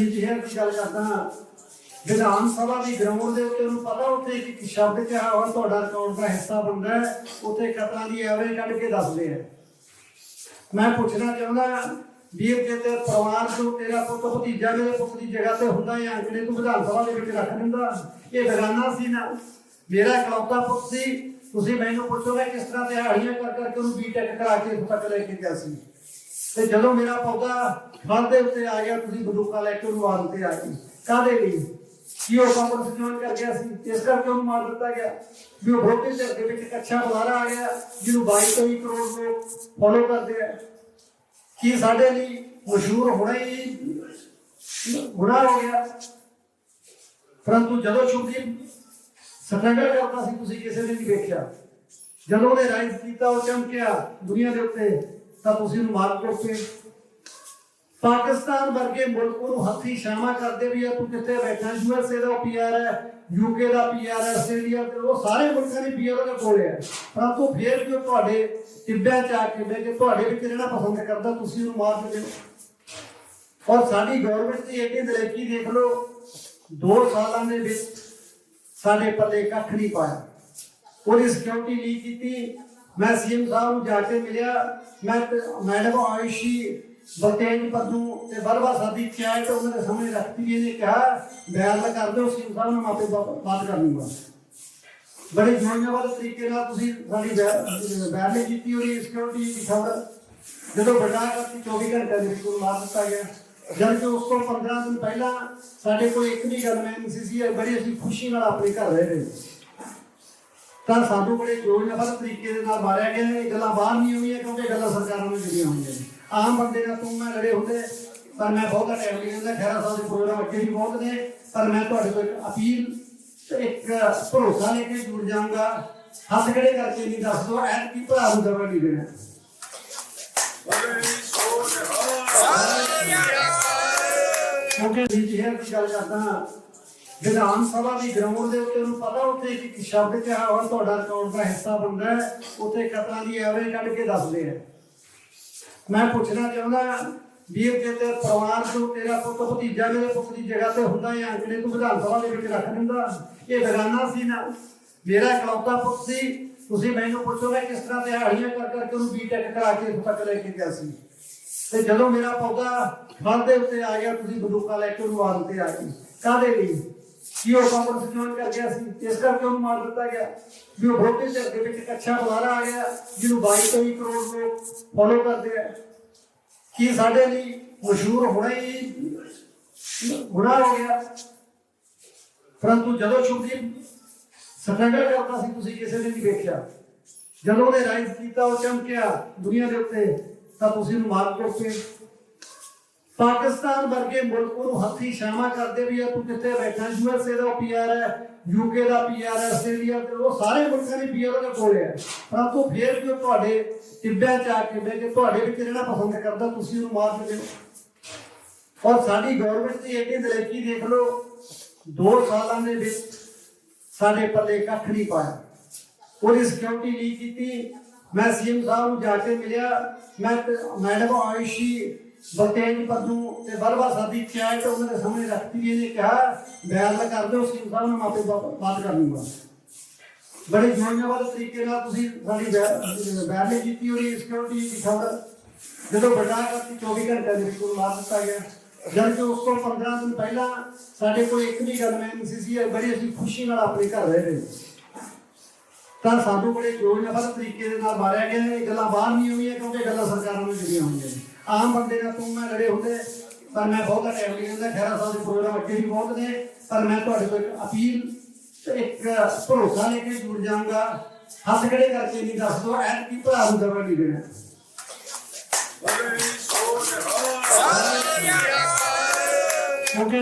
Engineer ਦੀ ਗੱਲ ਕਰਦਾ ਹਾਂ, ਵਿਧਾਨ ਸਭਾ ਦੀ ਗਰਾਊਂਡ ਦੇ ਉੱਤੇ ਉਹਨੂੰ ਪਤਾ ਉੱਥੇ ਇੱਕ ਸ਼ਬਦ ਕਿਹਾ ਹੋਇਆ, ਤੁਹਾਡਾ ਰਿਕਾਰਡ ਦਾ ਹਿੱਸਾ ਬਣਦਾ ਹੈ, ਉੱਥੇ ਕਤਲਾਂ ਦੀ ਐਵਰੇਜ ਕੱਢ ਕੇ ਦੱਸਦੇ ਆ। ਮੈਂ ਪੁੱਛਣਾ ਚਾਹੁੰਦਾ ਵੀਰ ਜੇ ਤੇ ਪਰਿਵਾਰ ਤੋਂ ਤੇਰਾ ਪੁੱਤ ਭਤੀਜਾ ਮੇਰੇ ਪੁੱਤ ਦੀ ਜਗ੍ਹਾ ਤੇ ਹੁੰਦਾ ਜਾਂ ਅੰਕੜੇ ਤੂੰ ਵਿਧਾਨ ਸਭਾ ਦੇ ਵਿੱਚ ਰੱਖ ਦਿੰਦਾ, ਇਹ ਬਗਾਨਾ ਸੀ ਨਾ? ਮੇਰਾ ਇਕਲੌਤਾ ਪੁੱਤ ਸੀ, ਤੁਸੀਂ ਮੈਨੂੰ ਪੁੱਛੋਗੇ ਕਿਸ ਤਰ੍ਹਾਂ ਦਿਹਾੜੀਆਂ ਕਰ ਕਰਕੇ ਉਹਨੂੰ ਬੀਟੈਕ ਕਰਾ ਕੇ ਇੱਥੋਂ ਤੱਕ ਲੈ ਕੇ ਗਿਆ ਸੀ। ਤੇ ਜਦੋਂ ਮੇਰਾ ਪੌਦਾ ਫਲ ਦੇ ਉੱਤੇ ਆ ਗਿਆ, ਤੁਸੀਂ ਬੰਦੂਕਾਂ ਲੈ ਕੇ ਉਹਨੂੰ ਆਦਮ ਤੇ ਆ ਗਈ। ਕਾਦੇ ਲਈ? ਕੀ ਉਹ ਕਾਂਗਰਸ ਕਰ ਗਿਆ ਸੀ? ਇਸ ਕਰਕੇ ਉਹਨੂੰ ਮਾਰ ਦਿੱਤਾ ਗਿਆ। ਵੀ ਉਹ ਵੋਟਿੰਗ ਦੇ ਵਿੱਚ ਇੱਕ ਬੁਲਾਰਾ ਆ ਗਿਆ, ਜਿਹਨੂੰ 22 23 ਕਰੋੜ ਲੋਕ ਫੋਲੋ ਕਰਦੇ ਆ। ਕੀ ਸਾਡੇ ਲਈ ਮਸ਼ਹੂਰ ਹੋਣਾ ਹੀ ਗੁਨਾਹ ਹੋ ਗਿਆ? ਪਰੰਤੂ ਜਦੋਂ ਸ਼ੁਭਦੀਪ ਸਟਰਗਲ ਕਰਦਾ ਸੀ, ਤੁਸੀਂ ਕਿਸੇ ਨੇ ਨਹੀਂ ਵੇਖਿਆ। ਜਦੋਂ ਉਹਨੇ ਰਾਈਜ਼ ਕੀਤਾ, ਉਹ ਚਮਕਿਆ ਦੁਨੀਆ ਦੇ ਉੱਤੇ। ਤਾਂ ਤੁਸੀਂ ਉਹਨੂੰ ਮਾਰ ਕੋਟੇ ਪਾਕਿਸਤਾਨ ਵਰਗੇ ਮੁਲਕ ਨੂੰ ਹੱਥੀ ਸ਼ਾਮਾ ਕਰਦੇ ਵੀ ਆ, ਤੂੰ ਕਿੱਥੇ ਬੈਠਾ? ਯੂਐਸਏ ਦਾ ਪੀਆਰ ਹੈ ਯੂਕੇ ਦਾ ਪੀਆਰ ਹੈ ਆਸਟ੍ਰੇਲੀਆ ਦੇ ਉਹ ਸਾਰੇ ਮੁਲਕਾਂ ਦੀ ਪੀਆਰ ਉਹਦੇ ਕੋਲ ਹੈ। ਪਰੰਤੂ ਫਿਰ ਵੀ ਤੁਹਾਡੇ ਟਿੱਬਿਆਂ ਚ ਆ ਕੇ ਬਹਿ ਕੇ ਤੁਹਾਡੇ ਵਿੱਚ ਰਹਿਣਾ ਪਸੰਦ ਕਰਦਾ, ਤੁਸੀਂ ਉਹਨੂੰ ਮਾਰ ਦਿੰਦੇ ਹੋ। ਔਰ ਸਾਡੀ ਗਵਰਨਮੈਂਟ ਦੀ ਐਡੀ ਦਲੇਕੀ ਦੇਖ ਲਓ 2 ਸਾਲਾਂ ਦੇ ਵਿੱਚ ਸਾਡੇ ਪੱਲੇ ਕੱਖ ਨਹੀਂ ਪਾਇਆ। ਉਹਦੀ ਸਿਕਿਉਰਿਟੀ ਨਹੀਂ ਕੀਤੀ ਮੈਂ ਸੀਐਮ ਸਾਹਿਬ ਨੂੰ ਜਾ ਕੇ ਮਿਲਿਆ। ਮੈਂ ਮੈਡਮ ਆਇਸ਼ੀ, ਬਲਤੇਜ ਪੱਦੂ ਤੇ ਬਰਵਾ ਸਾਦੀ ਚੈਟ ਉਹਨਾਂ ਦੇ ਸਾਹਮਣੇ ਰੱਖਤੀ ਇਹਨੇ ਕਿਹਾ, ਬਿਆਨ ਤਾਂ ਕਰ ਦਿਓ ਸੀਐਮ ਸਾਹਿਬ ਨਾਲ ਮੈਂ ਬਾਤ ਕਰ ਲੂੰਗਾ। ਬੜੇ ਜੋੜਨੇਵਾਲੇ ਤਰੀਕੇ ਨਾਲ ਤੁਸੀਂ ਸਾਡੀ ਬਿਆਨ ਨਹੀਂ ਕੀਤੀ ਉਹਦੀ ਸਿਕਿਉਰਿਟੀ ਦੀ ਖਬਰ। ਜਦੋਂ ਵੱਡਾ ਕਰਤੀ 24 ਘੰਟੇ ਦੇ ਸਕੂਲ ਉਹਨੂੰ ਮਾਰ ਦਿੱਤਾ ਗਿਆ। ਜਦ ਕਿ ਉਸ ਤੋਂ 15 ਦਿਨ ਪਹਿਲਾਂ ਸਾਡੇ ਕੋਲ ਇੱਕ ਵੀ ਗੱਲ ਮੈਂ ਸੀ ਬੜੀ ਅਸੀਂ ਖੁਸ਼ੀ ਨਾਲ ਆਪਣੇ ਘਰ ਰਹਿ ਰਹੇ ਤਾਂ ਸਾਨੂੰ ਬੜੇ ਯੋਜਨਾਬੱਧ ਤਰੀਕੇ ਦੇ ਨਾਲ ਮਾਰਿਆ ਗਿਆ। ਇਹ ਗੱਲਾਂ ਬਾਹਰ ਨਹੀਂ ਹੋਈਆਂ ਕਿਉਂਕਿ ਗੱਲਾਂ ਸਰਕਾਰਾਂ ਨੂੰ ਜੁੜੀਆਂ ਹੋਈਆਂ ਨੇ। ਆਮ ਬੰਦੇ ਨਾਲ ਤੂੰ ਮੈਂ ਲੜੇ ਹੁੰਦੇ ਪਰ ਮੈਂ ਬਹੁਤਾ ਟਾਈਮ ਨਹੀਂ ਦਿੰਦਾ। ਖੈਰਾ ਸਾਹਿਬ ਦੇ ਪ੍ਰੋਗਰਾਮ ਅੱਗੇ ਵੀ ਬਹੁਤ ਨੇ ਪਰ ਮੈਂ ਤੁਹਾਡੇ ਇੱਕ ਅਪੀਲ ਇੱਕ ਭਰੋਸਾ ਲੈ ਕੇ ਜੁੜ ਜਾਊਂਗਾ। ਹੱਥ ਖੜੇ ਕਰਕੇ ਨਹੀਂ ਦੱਸ ਦੋ ਐਨ ਕੀ ਭਰਾ ਨੂੰ ਦਵਾ ਨਹੀਂ ਦੇਣਾ। ਕਿਉਂਕਿ ਇੰਜੀਨੀਅਰ ਦੀ ਗੱਲ ਕਰਦਾ ਹਾਂ ਵਿਧਾਨ ਸਭਾ ਦੀ ਗਰਾਊਂਡ ਦੇ ਉੱਤੇ ਉਹਨੂੰ ਪਤਾ ਉੱਥੇ ਇੱਕ ਸ਼ਬਦ ਕਿਹਾ ਹੋਇਆ ਤੁਹਾਡਾ ਰਿਕਾਰਡ ਦਾ ਹਿੱਸਾ ਬਣਦਾ ਹੈ, ਉੱਥੇ ਕਤਲਾਂ ਦੀ ਐਵਰੇਜ ਕੱਢ ਕੇ ਦੱਸਦੇ ਆ। ਮੈਂ ਪੁੱਛਣਾ ਚਾਹੁੰਦਾ ਵੀਰ ਜੇ ਤੇ ਪਰਿਵਾਰ ਤੋਂ ਤੇਰਾ ਪੁੱਤ ਭਤੀਜਾ ਮੇਰੇ ਪੁੱਤ ਦੀ ਜਗ੍ਹਾ ਤੇ ਹੁੰਦਾ ਜਾਂ ਅੰਕੜੇ ਤੂੰ ਵਿਧਾਨ ਸਭਾ ਦੇ ਵਿੱਚ ਰੱਖ ਦਿੰਦਾ? ਇਹ ਬਗਾਨਾ ਸੀ ਨਾ। ਮੇਰਾ ਇਕਲੌਤਾ ਪੁੱਤ ਸੀ। ਤੁਸੀਂ ਮੈਨੂੰ ਪੁੱਛੋ ਮੈਂ ਕਿਸ ਤਰ੍ਹਾਂ ਦਿਹਾੜੀਆਂ ਕਰ ਕਰਕੇ ਉਹਨੂੰ ਬੀਟੈਕ ਕਰਾ ਕੇ ਤੱਕ ਲੈ ਕੇ ਗਿਆ ਸੀ। ਤੇ ਜਦੋਂ ਮੇਰਾ ਪੌਦਾ ਫਲ ਦੇ ਉੱਤੇ ਆ ਗਿਆ, ਤੁਸੀਂ ਬੰਦੂਕਾਂ ਲੈ ਕੇ ਉਹਨੂੰ ਆਦਮ ਤੇ ਆ ਗਈ। ਕਾਦੇ ਲਈ? ਕੀ ਉਹ ਕਾਂਗਰਸ ਜੁਆਇਨ ਕਰ ਗਿਆ ਸੀ। ਇਸ ਕਰਕੇ ਉਹਨੂੰ ਮਾਰ ਦਿੱਤਾ ਗਿਆ। ਵੀ ਉਹ ਵੋਟਿੰਗ ਦੇ ਵਿੱਚ ਇੱਕ ਅੱਛਾ ਬੁਲਾਰਾ ਆ ਗਿਆ, ਜਿਹਨੂੰ 22 23 ਕਰੋੜ ਲੋਕ ਫੋਲੋ ਕਰਦੇ ਆ। ਕੀ ਸਾਡੇ ਲਈ ਮਸ਼ਹੂਰ ਹੋਣਾ ਹੀ ਗੁਨਾਹ ਹੋ ਗਿਆ? ਪਰੰਤੂ ਜਦੋਂ ਸ਼ੁਭਦੀਪ ਸਟਰਗਲ ਕਰਦਾ ਸੀ, ਤੁਸੀਂ ਕਿਸੇ ਨੇ ਨਹੀਂ ਵੇਖਿਆ। ਜਦੋਂ ਉਹਨੇ ਰਾਈਜ਼ ਕੀਤਾ, ਉਹ ਚਮਕਿਆ ਦੁਨੀਆ ਦੇ ਉੱਤੇ, ਤਾਂ ਤੁਸੀਂ ਉਹਨੂੰ ਮਾਰ ਕੋਟੇ ਪਾਕਿਸਤਾਨ ਵਰਗੇ ਮੁਲਕ ਨੂੰ ਹੱਥੀ ਸ਼ਾਮਾ ਕਰਦੇ ਵੀ ਆ, ਤੂੰ ਕਿੱਥੇ ਬੈਠਾ? ਯੂਐਸਏ ਦਾ ਪੀਆਰ ਹੈ ਯੂਕੇ ਦਾ ਪੀਆਰ ਹੈ ਆਸਟ੍ਰੇਲੀਆ ਦੇ ਉਹ ਸਾਰੇ ਮੁਲਕਾਂ ਦੀ ਪੀਆਰ ਉਹਦੇ ਕੋਲ ਹੈ ਪਰੰਤੂ ਫਿਰ ਵੀ ਉਹ ਤੁਹਾਡੇ ਟਿੱਬਿਆਂ ਚ ਆ ਕੇ ਬਹਿ ਕੇ ਤੁਹਾਡੇ ਵਿੱਚ ਰਹਿਣਾ ਪਸੰਦ ਕਰਦਾ, ਤੁਸੀਂ ਉਹਨੂੰ ਮਾਰ ਦਿੰਦੇ ਹੋ। ਔਰ ਸਾਡੀ ਗਵਰਨਮੈਂਟ ਦੀ ਇੰਨੀ ਦਲੇਕੀ ਦੇਖ ਲਓ 2 ਸਾਲਾਂ ਦੇ ਵਿੱਚ ਸਾਡੇ ਪੱਲੇ ਕੱਖ ਨਹੀਂ ਪਾਇਆ। ਉਹਦੀ ਸਿਕਿਉਰਿਟੀ ਨਹੀਂ ਕੀਤੀ। ਮੈਂ ਸੀਐਮ ਸਾਹਿਬ ਨੂੰ ਜਾ ਕੇ ਮਿਲਿਆ, ਮੈਂ ਮੈਡਮ ਆਇਸ਼ੀ ਬਲਤੇਜ ਪੱਦੂ ਤੇ ਬਰਵਾ ਸਾਦੀ ਚੈਟ ਉਹਨਾਂ ਦੇ ਸਾਹਮਣੇ ਰੱਖਤੀ, ਇਹਨੇ ਕਿਹਾ, ਬੈਲ ਤਾਂ ਕਰ ਦਿਓ ਸੀਐਮ ਸਾਹਿਬ ਨੂੰ ਮਾਪੇ ਆਪੇ ਬਾਤ ਕਰ ਲੂੰਗਾ। ਬੜੇ ਯੋਜਨਾਬੱਧ ਤਰੀਕੇ ਨਾਲ ਤੁਸੀਂ ਸਾਡੀ ਬਿਆ- ਨਹੀਂ ਕੀਤੀ, ਉਹਦੀ ਸਿਕਿਉਰਿਟੀ ਦੀ ਖਬਰ ਜਦੋਂ ਵੱਡਾ ਕਰਤੀ 24 ਘੰਟੇ ਦੇ ਵਿੱਚ ਉਹਨੂੰ ਮਾਰ ਦਿੱਤਾ ਗਿਆ। ਜਦ ਕਿ ਉਸ ਤੋਂ 15 ਦਿਨ ਪਹਿਲਾਂ ਸਾਡੇ ਕੋਲ ਇੱਕ ਵੀ ਗੱਲ ਮੈਂ ਸੀ ਬੜੀ ਅਸੀਂ ਖੁਸ਼ੀ ਨਾਲ ਆਪਣੇ ਘਰ ਰਹਿ ਰਹੇ ਤਾਂ ਸਾਨੂੰ ਬੜੇ ਯੋਜਨਾਬੱਧ ਤਰੀਕੇ ਦੇ ਨਾਲ ਮਾਰਿਆ ਗਿਆ, ਇਹ ਗੱਲਾਂ ਬਾਹਰ ਨਹੀਂ ਹੋਈਆਂ, ਕਿਉਂਕਿ ਗੱਲਾਂ ਸਰਕਾਰਾਂ ਨੂੰ ਜੁੜੀਆਂ ਹੋਈਆਂ ਨੇ। ਆਮ ਬੰਦੇ ਨਾਲ ਤੂੰ ਮੈਂ ਲੜੇ ਹੁੰਦੇ ਪਰ ਮੈਂ ਬਹੁਤਾ ਟਾਈਮ ਨਹੀਂ ਦਿੰਦਾ ਖੈਰਾ ਸਾਹਿਬ ਦੇ ਪ੍ਰੋਗਰਾਮ ਅੱਗੇ ਵੀ ਨੇ ਪਰ ਮੈਂ ਤੁਹਾਡੇ ਤੋਂ ਇੱਕ ਅਪੀਲ ਇੱਕ ਭਰੋਸਾ ਲੈ ਕੇ ਜੁੜ ਜਾਊਂਗਾ ਹੱਥ ਖੜੇ ਕਰਕੇ ਨਹੀਂ ਦੱਸ ਦੋ ਐਨ ਕੀ ਭਰਾ ਨੂੰ ਦਵਾ ਨਹੀਂ ਦੇਣਾ? ਕਿਉਂਕਿ